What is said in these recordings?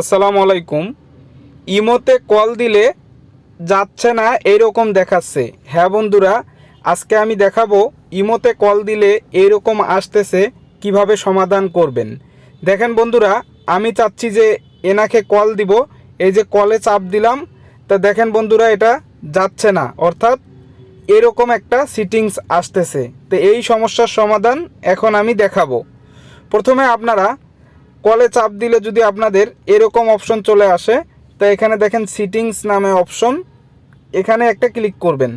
আসসালামু আলাইকুম। ইমোতে কল দিলে যাচ্ছে না, এইরকম দেখাচ্ছে। হ্যাঁ বন্ধুরা, আজকে আমি দেখাবো ইমোতে কল দিলে এইরকম আসতেছে, কীভাবে সমাধান করবেন। দেখেন বন্ধুরা, আমি চাচ্ছি যে এনাকে কল দিব। এই যে কলে চাপ দিলাম, তা দেখেন বন্ধুরা, এটা যাচ্ছে না। অর্থাৎ এরকম একটা সিটিংস আসতেছে। তো এই সমস্যার সমাধান এখন আমি দেখাবো। প্রথমে আপনারা কলে চাপ দিলে যদি আপনাদের এরকম অপশন চলে আসে, তা এখানে দেখেন সিটিংস নামে অপশন এখানে একটা ক্লিক করবেন।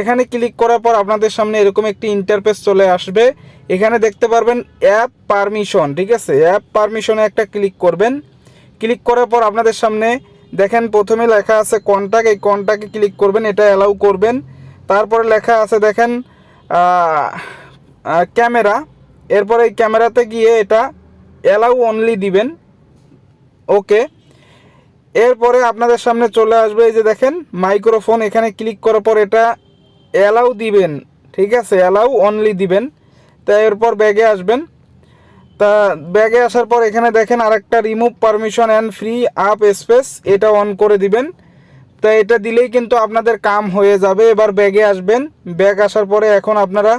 এখানে ক্লিক করার পর আপনাদের সামনে এরকম একটি ইন্টারফেস চলে আসবে। এখানে দেখতে পারবেন অ্যাপ পারমিশন ঠিক আছে? অ্যাপ পারমিশনে একটা ক্লিক করবেন। ক্লিক করার পর আপনাদের সামনে দেখেন প্রথমে লেখা আছে কন্টাক্ট এই কন্টাক্টে ক্লিক করবেন, এটা অ্যালাউ করবেন। তারপরে লেখা আছে দেখেন ক্যামেরা এরপরে এই ক্যামেরাতে গিয়ে এটা অ্যালাউ অনলি দিবেন। ওকে। এরপরে আপনাদের সামনে চলে আসবে এই যে দেখেন মাইক্রোফোন এখানে ক্লিক করার পর এটা অ্যালাউ দিবেন, ঠিক আছে? অ্যালাউ অনলি দিবেন। তা এরপর ব্যাগে আসবেন। তা ব্যাগে আসার পর এখানে দেখেন আরেকটা remove permission and free up space এটা অন করে দিবেন। তা এটা দিলেই কিন্তু আপনাদের কাম হয়ে যাবে। এবার ব্যাগে আসবেন। ব্যাগ আসার পরে এখন আপনারা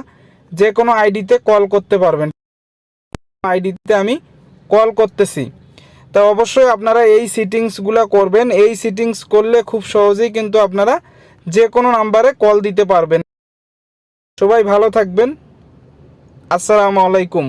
যে কোনো আইডিতে কল করতে পারবেন। আইডিতে আমি কল করতেছি। তা অবশ্যই আপনারা এই সিটিংসগুলো করবেন। এই সিটিংস করলে খুব সহজেই কিন্তু আপনারা যে কোনো নাম্বারে কল দিতে পারবেন। সবাই ভালো থাকবেন। আসসালামু আলাইকুম।